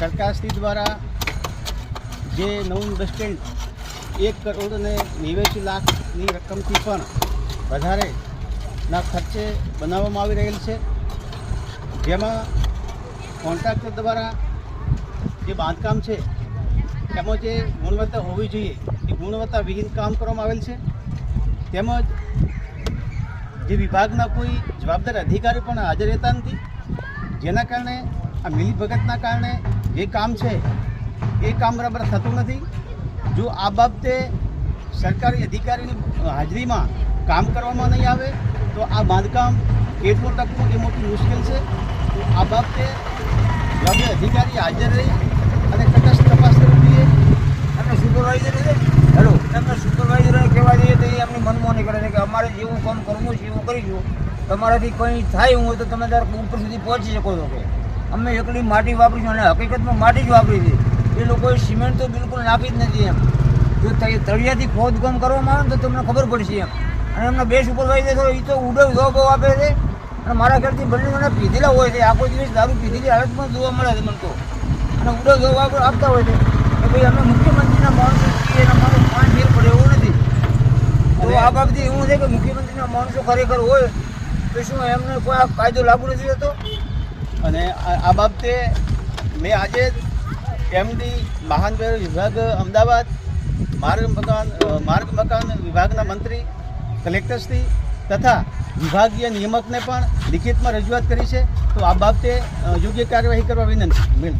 સરકારશ્રી દ્વારા જે નવું સ્ટેન્ડ એક કરોડ અને નેવ્યાસી લાખની રકમથી પણ વધારેના ખર્ચે બનાવવામાં આવી રહેલ છે. જેમાં કોન્ટ્રાક્ટર દ્વારા જે બાંધકામ છે એમાં જે ગુણવત્તા હોવી જોઈએ, એ ગુણવત્તા વિહીન કામ કરવામાં આવેલ છે. તેમજ જે વિભાગના કોઈ જવાબદાર અધિકારી પણ હાજર રહેતા નથી, જેના કારણે આ મિલીભગતના કારણે જે કામ છે એ કામ બરાબર થતું નથી. જો આ બાબતે સરકારી અધિકારીની હાજરીમાં કામ કરવામાં નહીં આવે તો આ બાંધકામ કેટલું ટકવું એ મોટી મુશ્કેલ છે. તો આ બાબતે જવાબદાર અધિકારી હાજર રહી અને તટસ્થ તપાસ કરવી જોઈએ અને સુપરવાઇઝર હેલો એમને સુપરવાઇઝર કહેવા જઈએ તો એ એમની મનમોની કરે છે કે અમારે જેવું કામ કરવું છે એવું કરીશું. તમારાથી કંઈ થાય હું હોય તો તમે તાર ઉપર સુધી પહોંચી શકો છો. કે અમે એકલી માટી વાપરીશું અને હકીકતમાં માટી જ વાપરી છે. એ લોકોએ સિમેન્ટ તો બિલકુલ નાખી જ નથી એમ. જો તળિયાથી ખોદકામ કરવામાં આવે ને તો તમને ખબર પડશે એમ. અને એમના બે સુપરવાઇઝર એ તો ઉડો જવાબ આપે છે. અને મારા ઘરથી બંને મને પીધેલા હોય છે. આખો દિવસ દારૂ પીધેલી હાલતમાં જોવા મળે છે મને તો. અને ઉડો જવાબ આપતા હોય છે. કે ભાઈ અમે મુખ્યમંત્રીના માણસો છીએ એના માણસો પાંચ ફેર પડે એવું નથી. તો આ બાબતે એવું છે કે મુખ્યમંત્રીના માણસો ખરેખર હોય, તો શું એમને કોઈ કાયદો લાગુ નથી થતો અને આ બાબતે મેં આજે એમડી વાહન વ્યવહાર વિભાગ અમદાવાદ, માર્ગ મકાન માર્ગ મકાન વિભાગના મંત્રી, કલેક્ટરશ્રી તથા વિભાગીય નિયામકને પણ લિખિતમાં રજૂઆત કરી છે. તો આ બાબતે યોગ્ય કાર્યવાહી કરવા વિનંતી.